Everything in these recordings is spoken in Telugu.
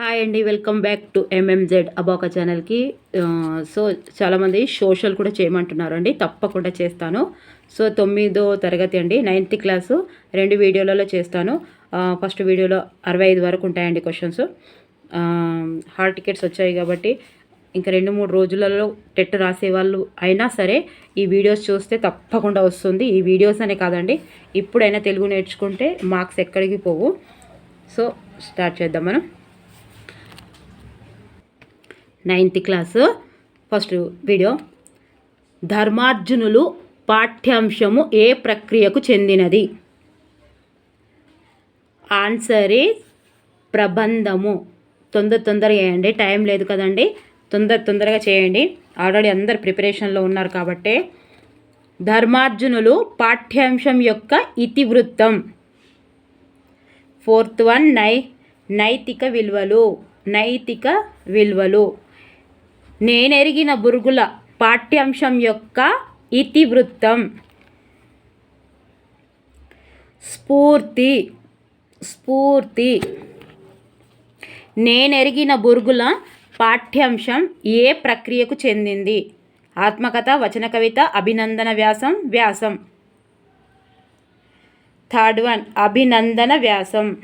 హాయ్ అండి వెల్కమ్ బ్యాక్ టు ఎంఎంజెడ్ అబోక ఛానల్కి సో చాలామంది సోషల్ కూడా చేయమంటున్నారు అండి తప్పకుండా చేస్తాను. సో తొమ్మిదో తరగతి అండి నైన్త్ క్లాసు రెండు వీడియోలలో చేస్తాను. ఫస్ట్ వీడియోలో అరవై ఐదు వరకు ఉంటాయండి క్వశ్చన్స్ హాల్ టికెట్స్ వచ్చాయి కాబట్టి ఇంకా రెండు మూడు రోజులలో టెట్ రాసే వాళ్ళు అయినా సరే ఈ వీడియోస్ చూస్తే తప్పకుండా వస్తుంది. ఈ వీడియోస్ అనే కాదండి ఇప్పుడైనా తెలుగు నేర్చుకుంటే మార్క్స్ ఎక్కడికి పోవు. సో స్టార్ట్ చేద్దాం మనం. Ninth class first video. ధర్మార్జునులు పాఠ్యాంశము ఏ ప్రక్రియకు చెందినది? ఆన్సర్ ఈజ్ ప్రబంధము. తొందర తొందరగా చేయండి. టైం లేదు కదండి. తొందర తొందరగా చేయండి. ఆల్రెడీ అందరు ప్రిపరేషన్లో ఉన్నారు కాబట్టి. ధర్మార్జునులు పాఠ్యాంశం యొక్క ఇతివృత్తం. ఫోర్త్ వన్ నై నైతిక విలువలు. నైతిక విలువలు. నేనెరిగిన బురుగుల పాఠ్యాంశం యొక్క ఇతివృత్తం. స్ఫూర్తి స్ఫూర్తి. నేనెరిగిన బురుగుల పాఠ్యాంశం ఏ ప్రక్రియకు చెందింది? ఆత్మకథ వచన కవిత అభినందన వ్యాసం వ్యాసం. థర్డ్ వన్ అభినందన వ్యాసం.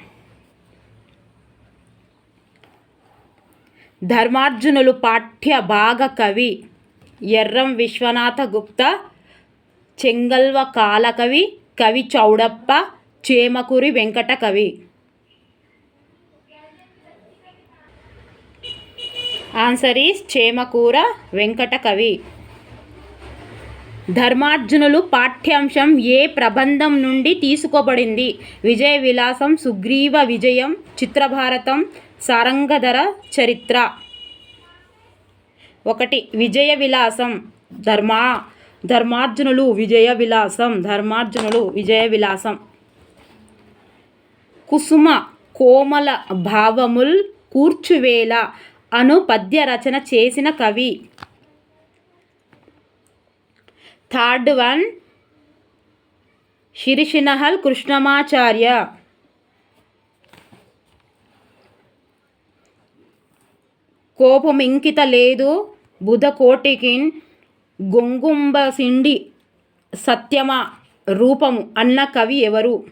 ధర్మార్జునులు పాఠ్య భాగ కవి ఎర్రం విశ్వనాథ గుప్త చెంగల్వ కాలకవి కవి చౌడప్ప చేమకూరి వెంకట కవి. ఆన్సర్ ఈస్ చేమకూర వెంకట కవి. ధర్మార్జునులు పాఠ్యాంశం ఏ ప్రబంధం నుండి తీసుకోబడింది? విజయ విలాసం సుగ్రీవ విజయం చిత్రభారతం సారంగధర చరిత్ర. ఒకటి విజయ విలాసం ధర్మా ధర్మార్జునులు విజయ విలాసం ధర్మార్జునులు విజయ విలాసం. కుసుమ కోమల భావముల్ కూర్చువేల అను పద్య రచన చేసిన కవి. Third one Sirishinahal Krishnamacharya. కోపమింకిత లేదు. బుధకోటికిన్ గొంగుంబ సిండి సత్యమ రూపము అన్న కవి ఎవరు?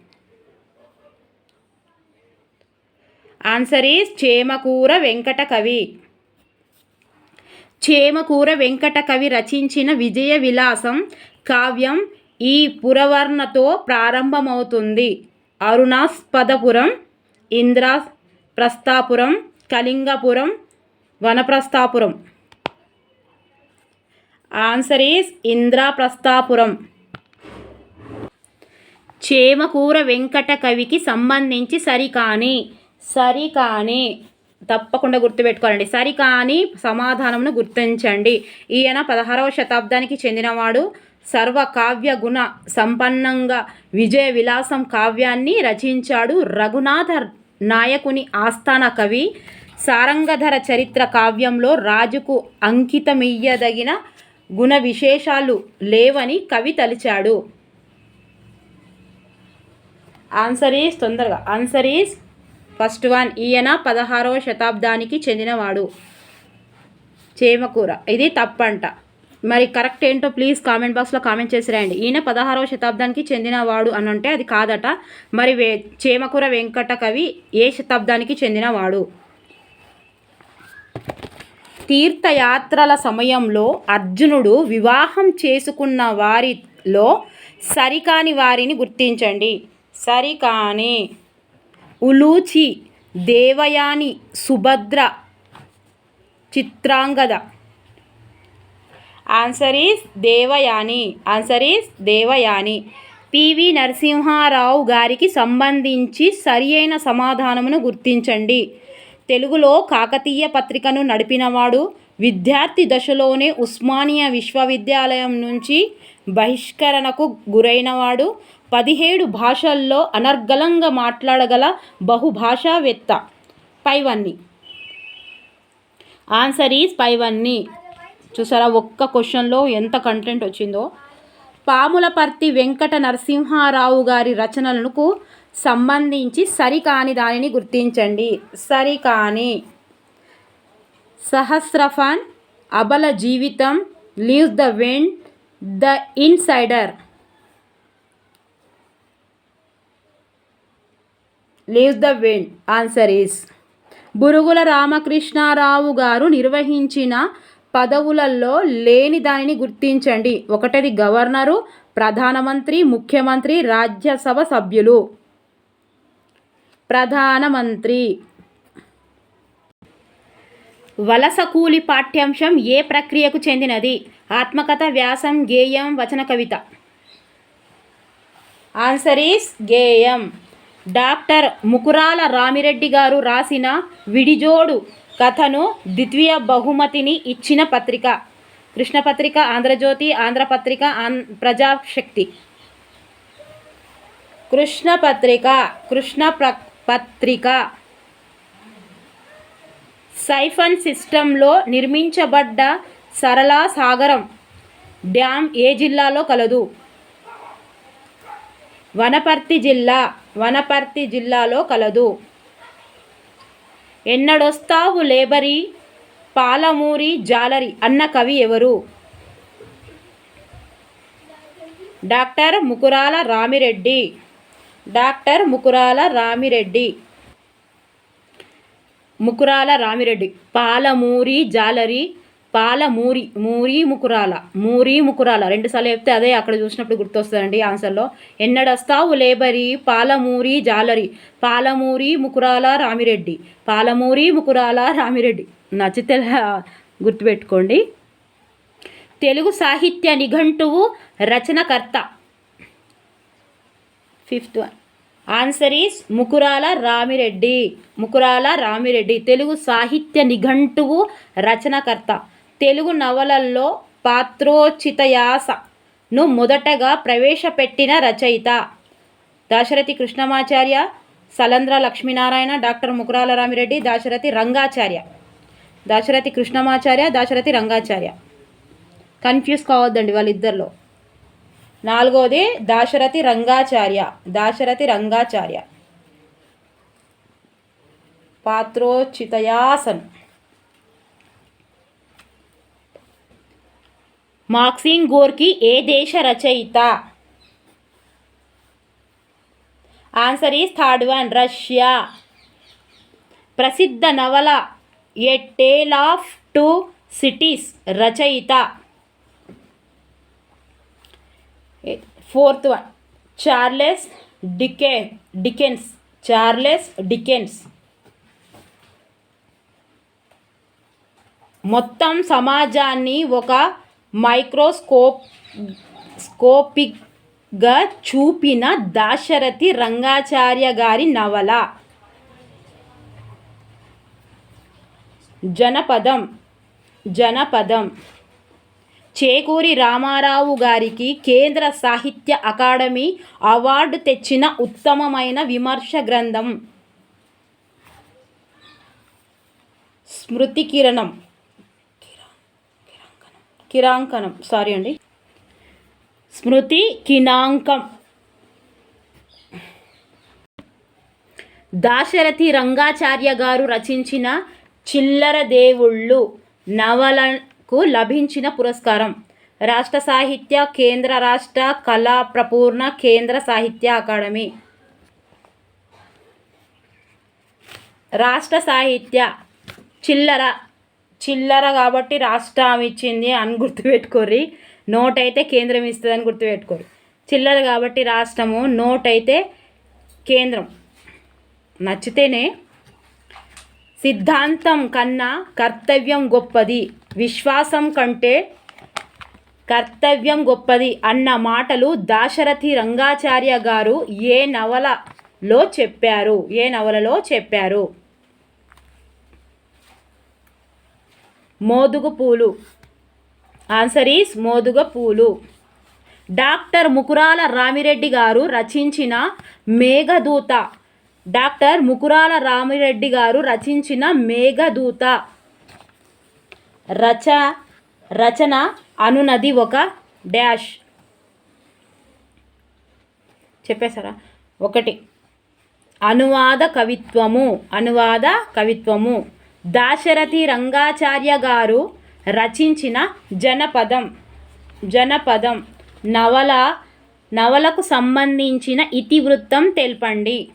ఆన్సర్ ఈస్ చేమకూర వెంకట కవి చేమకూర వెంకట కవి రచించిన విజయ విలాసం కావ్యం ఈ పురవర్ణతో ప్రారంభమవుతుంది. Arunaspadapuram Indraprasthapuram Kalingapuram వనప్రస్థాపురం. Answer is Indraprasthapuram. Chamakura Venkata కవికి సంబంధించి సరికాని సరికాని తప్పకుండా గుర్తుపెట్టుకోవాలండి. సరికాని సమాధానమును గుర్తించండి. ఈయన పదహారవ శతాబ్దానికి చెందినవాడు. సర్వ కావ్య గుణ సంపన్నంగా విజయ విలాసం కావ్యాన్ని రచించాడు రఘునాథ నాయకుని ఆస్థాన కవి. సారంగధర చరిత్ర కావ్యంలో రాజుకు అంకితమియ్యదగిన గుణ విశేషాలు లేవని కవి తలిచాడు. ఆన్సర్ ఈస్ తొందరగా ఆన్సర్ ఈస్ ఫస్ట్ వన్ ఈయన పదహారవ శతాబ్దానికి చెందినవాడు. చేమకూర ఇది తప్పంట. మరి కరెక్ట్ ఏంటో ప్లీజ్ కామెంట్ బాక్స్లో కామెంట్ చేసి రాయండి. ఈయన పదహారవ శతాబ్దానికి చెందినవాడు అని అంటే అది కాదట. మరి వే చేమకూర వెంకట కవి ఏ శతాబ్దానికి చెందినవాడు? తీర్థయాత్రల సమయంలో అర్జునుడు వివాహం చేసుకున్న వారిలో సరికాని వారిని గుర్తించండి. సరికాని Uluchi Devayani Subhadra Chitrangada. Answer is Devayani. Answer is Devayani. P V Narasimha Rao గారికి సంబంధించి సరి అయిన సమాధానమును గుర్తించండి. తెలుగులో కాకతీయ పత్రికను నడిపినవాడు విద్యార్థి దశలోనే ఉస్మానియా విశ్వవిద్యాలయం నుంచి బహిష్కరణకు గురైనవాడు. పదిహేడు భాషల్లో అనర్గళంగా మాట్లాడగల బహుభాషావేత్త. పైవన్నీ. ఆన్సర్ ఈజ్ పైవన్నీ. చూసారా ఒక్క క్వశ్చన్లో ఎంత కంటెంట్ వచ్చిందో? పాములపర్తి వెంకట నరసింహారావు గారి రచనలకు సంబంధించి సరికాని దానిని గుర్తించండి. సరికాని. Sahasraphan Abala Jeevitam leaves the wind the insider. Leaves the wind answer is. Burgula Ramakrishna Rao గారు నిర్వహించిన పదవులలో లేని దానిని గుర్తించండి. ఒకటిది గవర్నరు ప్రధానమంత్రి ముఖ్యమంత్రి రాజ్యసభ సభ్యులు. ప్రధానమంత్రి. వలస కూలి పాఠ్యాంశం ఏ ప్రక్రియకు చెందినది? ఆత్మకథ వ్యాసం గేయం వచన కవిత. ఆన్సర్ ఈస్ గేయం. డాక్టర్ ముకురాల రామిరెడ్డి గారు రాసిన విడిజోడు కథను ద్వితీయ బహుమతిని ఇచ్చిన పత్రిక. కృష్ణపత్రిక ఆంధ్రజ్యోతి ఆంధ్రపత్రిక ఆన్ ప్రజాశక్తి. కృష్ణపత్రిక కృష్ణ ప్ర పత్రిక. సైఫన్ సిస్టంలో నిర్మించబడ్డ సరళ సాగరం డ్యామ్ ఏ జిల్లాలో కలదు? వనపర్తి జిల్లా వనపర్తి జిల్లాలో కలదు. ఎన్నడొస్తావు లేబరి? పాలమూరి జాలరి అన్న కవి ఎవరు? డాక్టర్ ముకురాల రామిరెడ్డి. డాక్టర్ ముకురాల రామిరెడ్డి. ముకురాల రామిరెడ్డి. పాలమూరి జాలరి పాలమూరి మూరి ముకురాల మూరి ముకురాల. రెండుసార్లు చెప్తే అదే అక్కడ చూసినప్పుడు గుర్తొస్తుందండి ఆన్సర్లో. ఎన్నడస్తావు లేబరి పాలమూరి జాలరి. పాలమూరి ముకురాల రామిరెడ్డి. పాలమూరి ముకురాల రామిరెడ్డి. నచ్చితే గుర్తుపెట్టుకోండి. తెలుగు సాహిత్య నిఘంటువు రచనకర్త. Fifth one. Answer is Mukurala Ramireddy. Mukurala Ramireddy. Telugu సాహిత్య నిఘంటువు రచనకర్త. తెలుగు నవలల్లో పాత్రోచితయాసను మొదటగా ప్రవేశపెట్టిన రచయిత దాశరథి కృష్ణమాచార్య సలంద్ర లక్ష్మీనారాయణ డాక్టర్ ముకురాల రామిరెడ్డి దాశరథి రంగాచార్య. దాశరథి కృష్ణమాచార్య దాశరథి రంగాచార్య. కన్ఫ్యూజ్ కావద్దండి వాళ్ళిద్దరిలో. నాలుగోది దాశరథి రంగాచార్య దాశరథి రంగాచార్య. పాత్రోచితయాసన్. మాక్సింగ్ గోర్కి ఏ దేశ రచయిత? Answer is third one Russia. ప్రసిద్ధ నవల a tale of two cities రచయిత? ఫోర్త్ వన్ చార్లెస్ డికే డికెన్స్ చార్లెస్ డికెన్స్. మొత్తం సమాజాన్ని ఒక మైక్రోస్కోప్ స్కోపిక్గా చూపిన దాశరథి రంగాచార్య గారి నవల. జనపదం జనపదం. చేకూరి రామారావు గారికి కేంద్ర సాహిత్య అకాడమీ అవార్డు తెచ్చిన ఉత్తమమైన విమర్శ గ్రంథం. స్మృతి కిరణం కిరాంకనం. సారీ అండి. స్మృతి కినాంకం. దాశరథి రంగాచార్య గారు రచించిన చిల్లర దేవుళ్ళు నవలకు లభించిన పురస్కారం. రాష్ట్ర సాహిత్య కేంద్ర రాష్ట్ర కళా ప్రపూర్ణ కేంద్ర సాహిత్య అకాడమీ. రాష్ట్ర సాహిత్య చిల్లర చిల్లర కాబట్టి రాష్ట్రం ఇచ్చింది అని గుర్తుపెట్టుకోర్రి. నోట్ అయితే కేంద్రం ఇస్తుంది అని గుర్తుపెట్టుకోరు చిల్లర కాబట్టి రాష్ట్రము నోట్ అయితే కేంద్రం. నచ్చితేనే సిద్ధాంతం కన్నా కర్తవ్యం గొప్పది. విశ్వాసం కంటే కర్తవ్యం గొప్పది అన్న మాటలు దాశరథి రంగాచార్య గారు ఏ నవలలో చెప్పారు? ఏ నవలలో చెప్పారు? మోదుగు పూలు. ఆన్సర్ ఈస్ మోదుగ పూలు. డాక్టర్ ముకురాల రామిరెడ్డి గారు రచించిన మేఘదూత. డాక్టర్ ముకురాల రామిరెడ్డి గారు రచించిన మేఘదూత. రచ రచన అనునది ఒక డాష్. చెప్పేశారా? ఒకటి. అనువాద కవిత్వము అనువాద కవిత్వము. దాశరథి రంగాచార్య గారు రచించిన జనపదం జనపదం నవల నవలకు సంబంధించిన ఇతివృత్తం తెలపండి.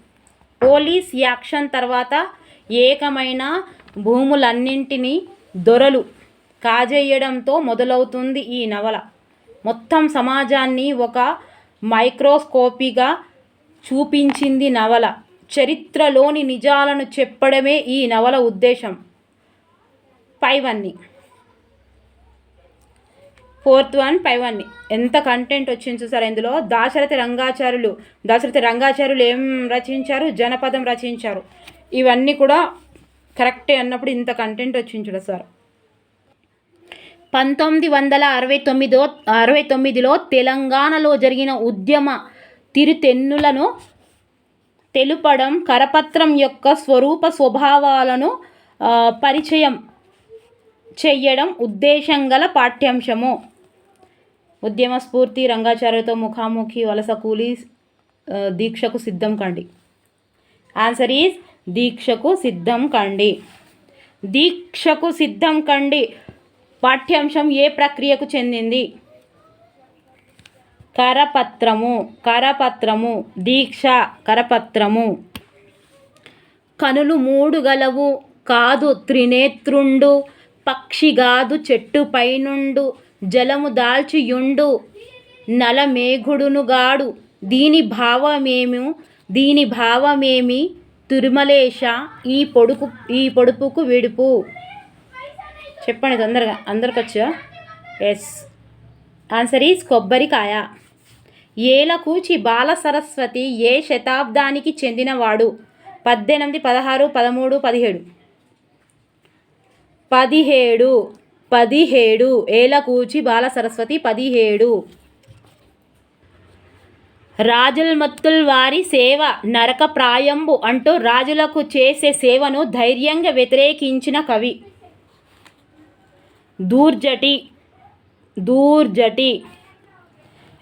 పోలీస్ యాక్షన్ తర్వాత ఏకమైన భూములన్నింటినీ దొరలు కాజేయడంతో మొదలవుతుంది ఈ నవల. మొత్తం సమాజాన్ని ఒక మైక్రోస్కోపిగా చూపించింది నవల. చరిత్రలోని నిజాలను చెప్పడమే ఈ నవల ఉద్దేశం. పైవన్నీ. ఫోర్త్ వన్ ఫైవ్ వన్ ఎంత కంటెంట్ వచ్చింది చూసారు ఇందులో? దాశరథి రంగాచారులు దాశరథి రంగాచారులు ఏం రచించారు? జనపదం రచించారు. ఇవన్నీ కూడా కరెక్టే అన్నప్పుడు ఇంత కంటెంట్ వచ్చింది చూడ సార్. పంతొమ్మిది వందల అరవై తొమ్మిదో అరవై తొమ్మిదిలో తెలంగాణలో జరిగిన ఉద్యమ తిరుతెన్నులను తెలుపడం కరపత్రం యొక్క స్వరూప స్వభావాలను పరిచయం చెయ్యడం ఉద్దేశం గల పాఠ్యాంశము. ఉద్యమ స్ఫూర్తి రంగాచార్యతో ముఖాముఖి వలస కూలీ దీక్షకు సిద్ధం కండి. ఆన్సర్ ఈజ్ దీక్షకు సిద్ధం కండి. దీక్షకు సిద్ధం కండి. పాఠ్యాంశం ఏ ప్రక్రియకు చెందింది? కరపత్రము కరపత్రము దీక్ష కరపత్రము. కనులు మూడు గలవు కాదు త్రినేత్రుండు పక్షిగాదు చెట్టు పైనుండు జలము దాల్చియుండు నలమేఘుడునుగాడు దీని భావమేము దీని భావమేమి? తిరుమలేశ ఈ పొడుకు ఈ పొడుపుకు విడుపు. చెప్పండి తొందరగా అందరికి వచ్చా ఎస్ ఆన్సర్ ఈజ్ కొబ్బరికాయ. ఏలకూచి బాల సరస్వతి ఏ శతాబ్దానికి చెందినవాడు? పద్దెనిమిది పదహారు పదమూడు పదిహేడు. పదిహేడు పదిహేడు. ఏలకూచి బాల సరస్వతి పదిహేడు. రాజుల్మత్తుల్ వారి సేవ నరక ప్రాయంబు అంటూ రాజులకు చేసే సేవను ధైర్యంగా వ్యతిరేకించిన కవి. దూర్జటి దూర్జటి.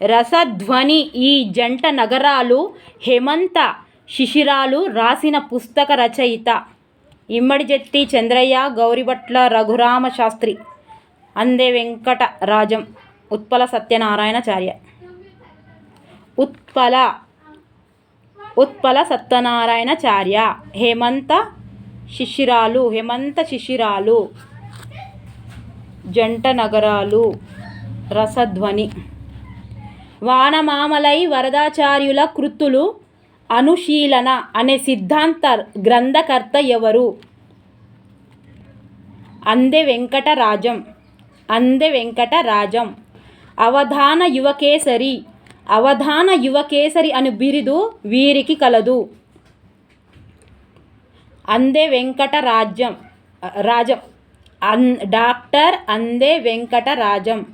రసధ్వని ఈ జంట నగరాలు హేమంత శిశిరాలు రాసిన పుస్తక రచయిత. ఇమ్మడిజెట్టి చంద్రయ్య గౌరిభట్ల రఘురామ శాస్త్రి అందే వెంకట రాజం ఉత్పల సత్యనారాయణచార్య ఉత్పల ఉత్పల సత్యనారాయణాచార్య హేమంత శిశిరాలు హేమంత శిశిరాలు జంట నగరాలు రసధ్వని. వానమామలై వరదాచార్యుల కృతులు అనుశీలన అనే సిద్ధాంత గ్రంథకర్త ఎవరు? అందె వెంకటరాజం. అందె వెంకటరాజం. అవధాన యువకేసరి. అవధాన యువకేసరి అను బిరుదు వీరికి కలదు. అందే వెంకటరాజ్యం. రాజం. అన్ డాక్టర్ అందే వెంకటరాజం.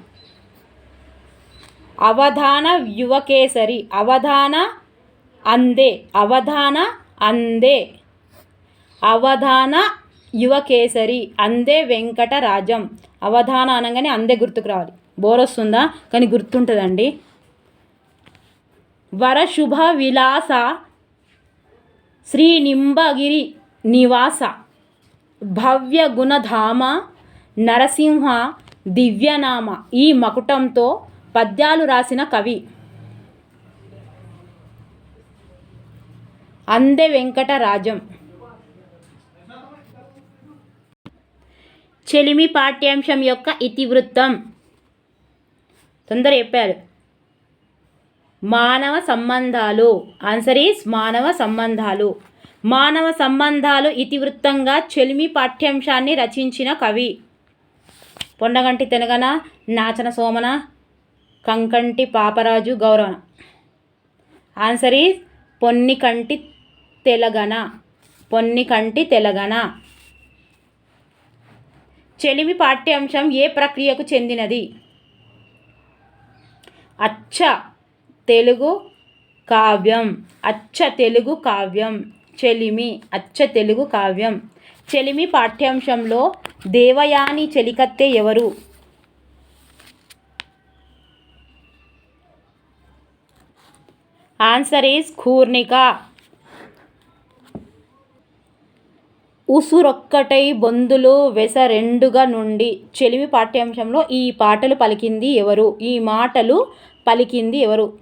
అవధాన యువకేసరి అవధాన అందే అవధాన అందే అవధాన యువకేసరి అందే వెంకటరాజం. అవధాన అనగానే అందే గుర్తుకు రావాలి. బోర్ వస్తుందా? కానీ గుర్తుంటుందండి. వరశుభ విలాస శ్రీ నింబగిరి నివాస. భవ్య గుణధామ నరసింహ దివ్యనామ. ఈ మకుటంతో పద్యాలు రాసిన కవి. అందె వెంకటరాజం. చెలిమి పాఠ్యాంశం యొక్క ఇతివృత్తం. తొందర చెప్పారు. మానవ సంబంధాలు. ఆన్సర్ ఈస్ మానవ సంబంధాలు. మానవ సంబంధాలు ఇతివృత్తంగా చెలిమి పాఠ్యాంశాన్ని రచించిన కవి. పొండగంటి తెనగన నాచన సోమన కంకంటి పాపరాజు గౌరవ ఆన్సర్ ఈజ్ పొన్నికంటి తెలగన? పొన్నికంటి తెలగన? చెలిమి పాఠ్యాంశం ఏ ప్రక్రియకు చెందినది? అచ్చ తెలుగు కావ్యం. అచ్చ తెలుగు కావ్యం. చెలిమి అచ్చ తెలుగు కావ్యం. చెలిమి పాఠ్యాంశంలో దేవయాని చెలికత్తె ఎవరు? ఆన్సర్ ఈజ్ కూర్ణిక ఉసురొక్కటై బొందులు వెసరెండుగా నుండి. చెలిమి పాఠ్యాంశంలో ఈ పాటలు పలికింది ఎవరు? ఈ మాటలు పలికింది ఎవరు?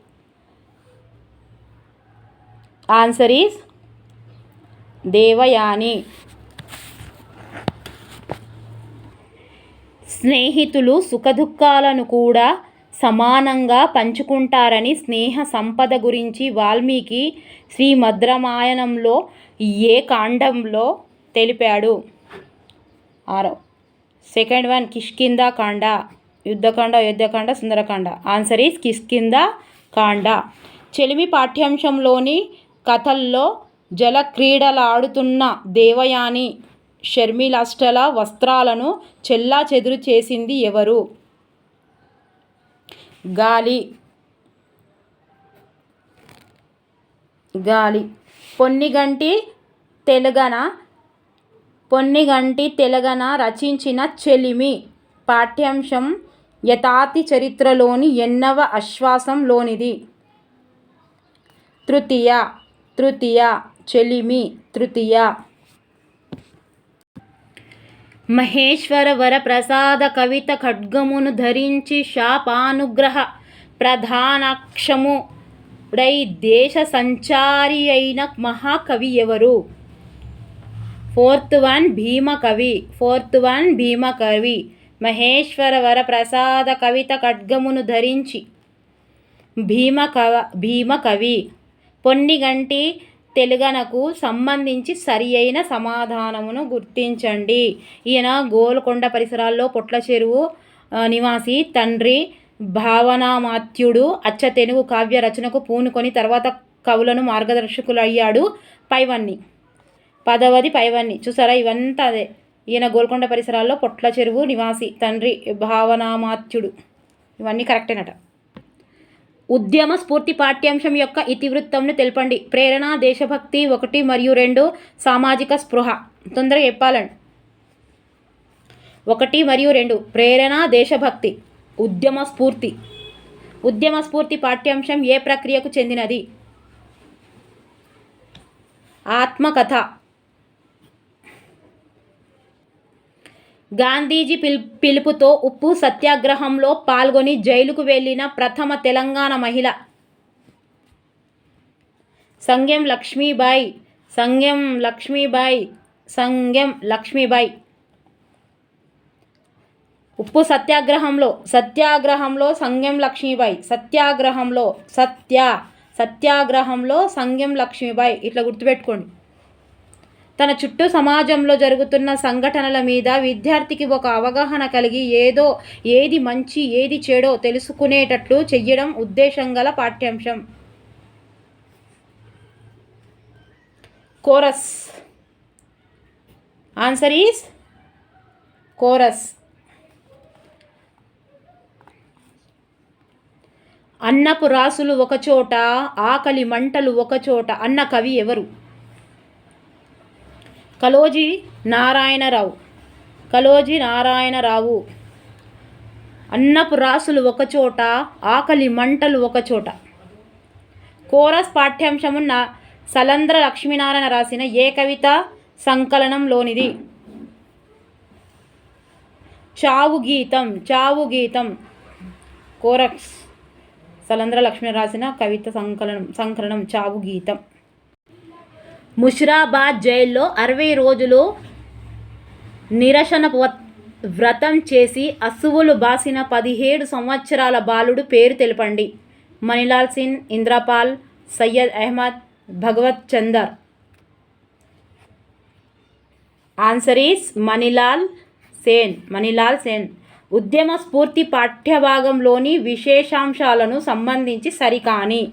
Answer is Devayani. స్నేహితులు సుఖదుఖాలను కూడా సమానంగా పంచుకుంటారని స్నేహ సంపద గురించి వాల్మీకి శ్రీమద్రామాయణంలో ఏ కాండంలో తెలిపాడు? ఆరో. Second one Kishkindha Kanda. Yuddhakanda Yuddhakanda Sundarakanda. Answer is Kishkindha Kanda. చెలిమి పాఠ్యాంశంలోని కథల్లో జల క్రీడలాడుతున్న దేవయాని షర్మిలాష్టల వస్త్రాలను చెల్లా చెదురు చేసింది ఎవరు? గాలి. గాలి. పొన్నిగంటి తెలుగన? పొన్నిగంటి తెలుగన రచించిన చెలిమి. పాఠ్యాంశం యథాతి చరిత్రలోని ఎన్నవ అశ్వాసంలోనిది తృతీయ తృతీయ చెలిమి తృతీయ మహేశ్వర వర ప్రసాద కవిత ఖడ్గమును ధరించి శాపానుగ్రహ ప్రధానాక్షముడై దేశ సంచారి అయిన మహాకవి ఎవరు? Fourth one Bhimakavi fourth one Bhimakavi Maheshwara వర ప్రసాద కవిత ఖడ్గమును ధరించి భీమకవ భీమకవి పొన్నిగంటి తెలుగనకు సంబంధించి సరి అయిన సమాధానమును గుర్తించండి. ఈయన గోల్కొండ పరిసరాల్లో పొట్ల చెరువు నివాసి తండ్రి భావనామాత్యుడు అచ్చ తెలుగు కావ్య రచనకు పూనుకొని తర్వాత కవులను మార్గదర్శకులయ్యాడు పైవన్ని. పదవది పైవన్ని. చూసారా? ఇవంతా అదే. ఈయన గోల్కొండ పరిసరాల్లో పొట్ల చెరువు నివాసి తండ్రి భావనామాత్యుడు. ఇవన్నీ కరెక్టేనట. ఉద్యమ స్ఫూర్తి పాఠ్యాంశం యొక్క ఇతివృత్తంను తెలపండి. ప్రేరణ దేశభక్తి ఒకటి మరియు రెండు సామాజిక స్పృహ. తొందరగా చెప్పాలండి. ఒకటి మరియు రెండు. ప్రేరణ దేశభక్తి. ఉద్యమ స్ఫూర్తి. ఉద్యమ స్ఫూర్తి పాఠ్యాంశం ఏ ప్రక్రియకు చెందినది? ఆత్మకథ. గాంధీజీ పిల్ పిలుపుతో ఉప్పు సత్యాగ్రహంలో పాల్గొని జైలుకు వెళ్ళిన ప్రథమ తెలంగాణ మహిళ. సంగ్యం లక్ష్మీబాయి సంగెం లక్ష్మీబాయి సంగెం లక్ష్మీబాయి. ఉప్పు సత్యాగ్రహంలో సత్యాగ్రహంలో సంగెం లక్ష్మీబాయి సత్యాగ్రహంలో సత్య సత్యాగ్రహంలో సంగెం లక్ష్మీబాయి. ఇట్లా గుర్తుపెట్టుకోండి. తన చుట్టూ సమాజంలో జరుగుతున్న సంఘటనల మీద విద్యార్థికి ఒక అవగాహన కలిగి ఏదో ఏది మంచి ఏది చెడో తెలుసుకునేటట్లు చెయ్యడం ఉద్దేశం గల పాఠ్యాంశం. కోరస్. Answer is chorus. అన్నపు రాసులు ఒకచోట ఆకలి మంటలు ఒకచోట అన్న కవి ఎవరు? కలోజీ నారాయణరావు. కలోజీ నారాయణరావు. అన్నపు రాసులు ఒకచోట ఆకలి మంటలు ఒకచోట కోరస్ పాఠ్యాంశమున్న సలంద్ర లక్ష్మీనారాయణ రాసిన ఏ కవిత సంకలనంలోనిది చావు గీతం చావు గీతం. కోరక్స్ సలంద్ర లక్ష్మీ రాసిన కవిత సంకలనం సంకలనం చావు గీతం. ముషిరాబాద్ జైల్లో అరవై రోజులు నిరసన వ్రతం చేసి అసువులు బాసిన పదిహేడు సంవత్సరాల బాలుడు పేరు తెలపండి. Manilal Singh Indrapal Syed Ahmed Bhagwat Chander. Answer is Manilal Sen Manilal Sen. ఉద్యమ స్ఫూర్తి పాఠ్యభాగంలోని విశేషాంశాలను సంబంధించి సరికాని.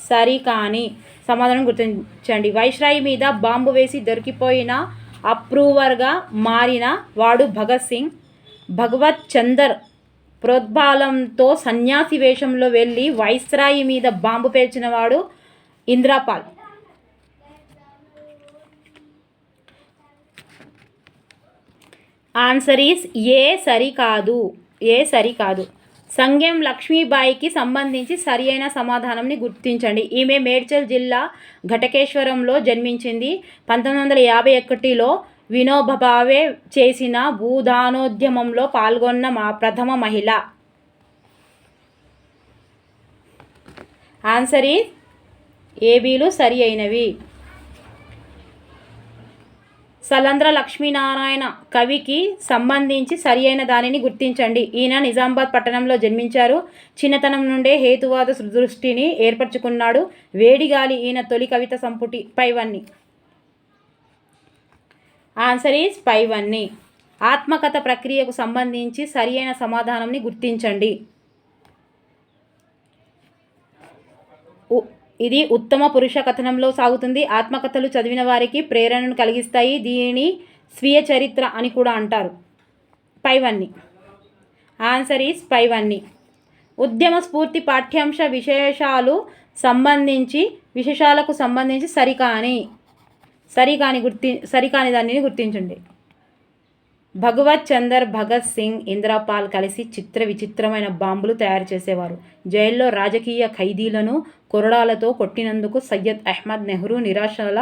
సరికాని సమాధానం గుర్తించండి. వైష్రాయి మీద బాంబు వేసి దొరికిపోయిన అప్రూవర్గా మారిన వాడు భగత్ సింగ్. భగవత్ చందర్ ప్రోద్బాలంతో సన్యాసి వేషంలో వెళ్ళి వైస్రాయి మీద బాంబు పేల్చిన వాడు ఇంద్రపాల్. ఆన్సర్ ఈస్ ఏ సరికాదు. ఏ సరికాదు. సంగెం లక్ష్మీబాయికి సంబంధించి సరియైన సమాధానంని గుర్తించండి. ఈమె మేడ్చల్ జిల్లా ఘటకేశ్వరంలో జన్మించింది. పంతొమ్మిది వందల యాభై ఒకటిలో వినోబభావే చేసిన భూదానోద్యమంలో పాల్గొన్న మా ప్రథమ మహిళ. ఆన్సర్ ఈజ్ ఏబీలు సరి అయినవి. సలంద్ర లక్ష్మీనారాయణ కవికి సంబంధించి సరి అయిన దానిని గుర్తించండి. ఈయన నిజామాబాద్ పట్టణంలో జన్మించారు. చిన్నతనం నుండే హేతువాద దృష్టిని ఏర్పరచుకున్నాడు. వేడిగాలి ఈయన తొలి కవిత సంపుటి పైవన్నీ. ఆన్సర్ ఈజ్ పైవన్నీ. ఆత్మకథ ప్రక్రియకు సంబంధించి సరి అయిన సమాధానంని గుర్తించండి. ఉ- ఇది ఉత్తమ పురుష కథనంలో సాగుతుంది. ఆత్మకథలు చదివిన వారికి ప్రేరణను కలిగిస్తాయి. దీనిని స్వీయ చరిత్ర అని కూడా అంటారు. పైవన్నీ ఆన్సర్ ఈస్ పైవన్నీ ఉద్యమ స్ఫూర్తి పాఠ్యాంశ విశేషాలు సంబంధించి విశేషాలకు సంబంధించి సరికాని సరికాని గుర్తి సరికాని దానిని గుర్తించండి. భగవత్ చందర్ భగత్ సింగ్ ఇంద్రపాల్ కలిసి చిత్ర విచిత్రమైన బాంబులు తయారు చేసేవారు. జైల్లో రాజకీయ ఖైదీలను కొరడాలతో కొట్టినందుకు సయ్యద్ అహ్మద్ నెహ్రూ నిరాశల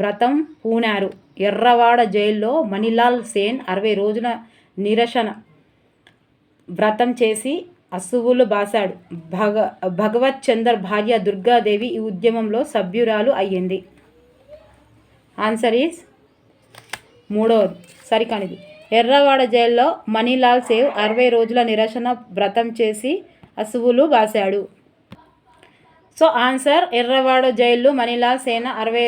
వ్రతం పూనారు. ఎర్రవాడ జైల్లో మణిలాల్ సేన్ అరవై రోజుల నిరసన వ్రతం చేసి అసువులు బాసాడు భగ భగవత్ చందర్ భార్య దుర్గాదేవి ఈ ఉద్యమంలో సభ్యురాలు అయ్యింది. ఆన్సర్ ఈస్ మూడవది సరికానిది. ఎర్రవాడ జైల్లో మణిలాల్ సేవ్ అరవై రోజుల నిరసన వ్రతం చేసి అసువులు బాశాడు. So answer Yerwada jail Manilal సేన అరవై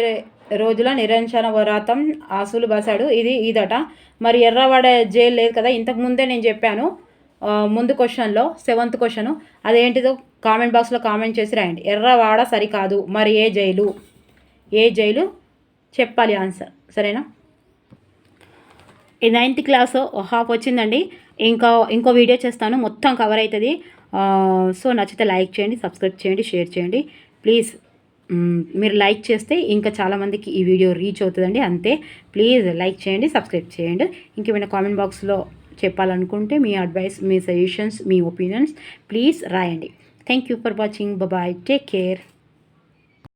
రోజుల నిరంజన వ్రతం ఆసులు బాశాడు. ఇది ఇదట మరి ఎర్రవాడ జైలు లేదు కదా ఇంతకు ముందే నేను చెప్పాను. ముందు క్వశ్చన్లో సెవెంత్ క్వశ్చన్. అదేంటిదో కామెంట్ బాక్స్లో కామెంట్ చేసి రాయండి. ఎర్రవాడ సరికాదు మరి ఏ జైలు? ఏ జైలు? చెప్పాలి ఆన్సర్. సరేనా? నైన్త్ క్లాస్ హాఫ్ వచ్చిందండి. ఇంకా ఇంకో వీడియో చేస్తాను. మొత్తం కవర్ అవుతుంది సో నచ్చితే లైక్ చేయండి సబ్స్క్రైబ్ చేయండి షేర్ చేయండి. ప్లీజ్ మీరు లైక్ చేస్తే ఇంకా చాలామందికి ఈ వీడియో రీచ్ అవుతుందండి. అంతే. ప్లీజ్ లైక్ చేయండి సబ్స్క్రైబ్ చేయండి. ఇంకేమైనా కామెంట్ బాక్స్లో చెప్పాలనుకుంటే మీ అడ్వైస్ మీ సజెషన్స్ మీ ఒపీనియన్స్ ప్లీజ్ రాయండి. Thank you for watching bye take care